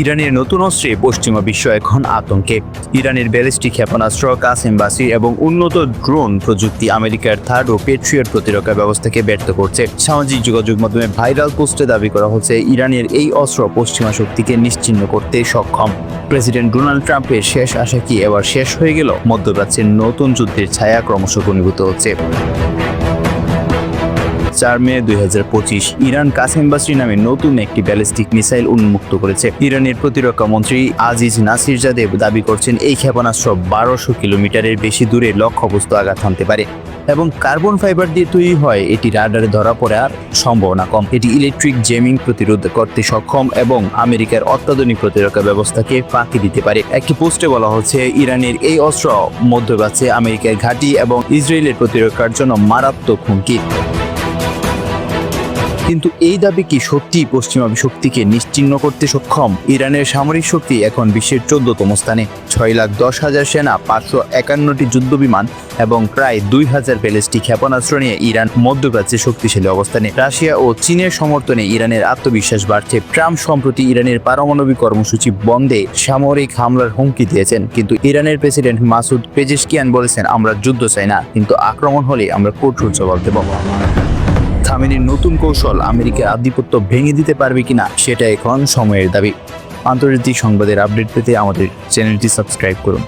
ইরানের নতুন অস্ত্রে পশ্চিমা বিশ্ব এখন আতঙ্কে। ইরানের ব্যালিস্টিক ক্ষেপণাস্ত্র কাসেমবাসি এবং উন্নত ড্রোন প্রযুক্তি আমেরিকার থার্ড ও পেট্রিয়ট প্রতিরক্ষা ব্যবস্থাকে ব্যর্থ করছে। সামাজিক যোগাযোগ মাধ্যমে ভাইরাল পোস্টে দাবি করা হচ্ছে, ইরানের এই অস্ত্র পশ্চিমা শক্তিকে নিশ্চিহ্ন করতে সক্ষম। প্রেসিডেন্ট ডোনাল্ড ট্রাম্পের শেষ আশা কি এবার শেষ হয়ে গেল? মধ্যপ্রাচ্যের নতুন যুদ্ধের ছায়া ক্রমশ ঘনীভূত হচ্ছে। চার মে দুই হাজার পঁচিশ ইরান কাসেম বাসরি নামে নতুন একটি ব্যালিস্টিক মিসাইল উন্মুক্ত করেছে। ইরানের প্রতিরক্ষা মন্ত্রী আজিজ নাসির জাদেব দাবি করছেন, এই ক্ষেপণাস্ত্র বারোশো কিলোমিটারের বেশি দূরে লক্ষ্যবস্তু আঘাত হানতে পারে এবং কার্বন ফাইবার দিয়ে তৈরি হয় এটি রাডারে ধরা পড়ার সম্ভাবনা কম। এটি ইলেকট্রিক জেমিং প্রতিরোধ করতে সক্ষম এবং আমেরিকার অত্যাধুনিক প্রতিরক্ষা ব্যবস্থাকে ফাঁকি দিতে পারে। একটি পোস্টে বলা হচ্ছে, ইরানের এই অস্ত্র মধ্যপ্রাচ্যে আমেরিকার ঘাঁটি এবং ইসরায়েলের প্রতিরক্ষার জন্য মারাত্মক হুমকি। কিন্তু এই দাবি কি সত্যি পশ্চিমা শক্তিকে নিশ্চিহ্ন করতে সক্ষম? ইরানের সামরিক শক্তি এখন বিশ্বের চোদ্দতম স্থানে। ছয় লাখ দশ হাজার সেনা, পাঁচশো একান্নটি যুদ্ধবিমান এবং প্রায় দুই হাজার ব্যালিস্টিক ক্ষেপণাস্ত্র নিয়ে ইরান মধ্যপ্রাচ্যে শক্তিশালী অবস্থানে। রাশিয়া ও চীনের সমর্থনে ইরানের আত্মবিশ্বাস বাড়ছে। ট্রাম্প সম্প্রতি ইরানের পারমাণবিক কর্মসূচি বন্ধে সামরিক হামলার হুমকি দিয়েছেন। কিন্তু ইরানের প্রেসিডেন্ট মাসুদ পেজেশকিয়ান বলেছেন, আমরা যুদ্ধ চাই না, কিন্তু আক্রমণ হলে আমরা কঠোর জবাব দেব। খামেনির নতুন কৌশল আমেরিকার আধিপত্য ভেঙে দিতে পারবে কিনা, সেটা এখন সময়ের দাবি। আন্তর্জাতিক সংবাদের আপডেট পেতে আমাদের চ্যানেলটি সাবস্ক্রাইব করুন।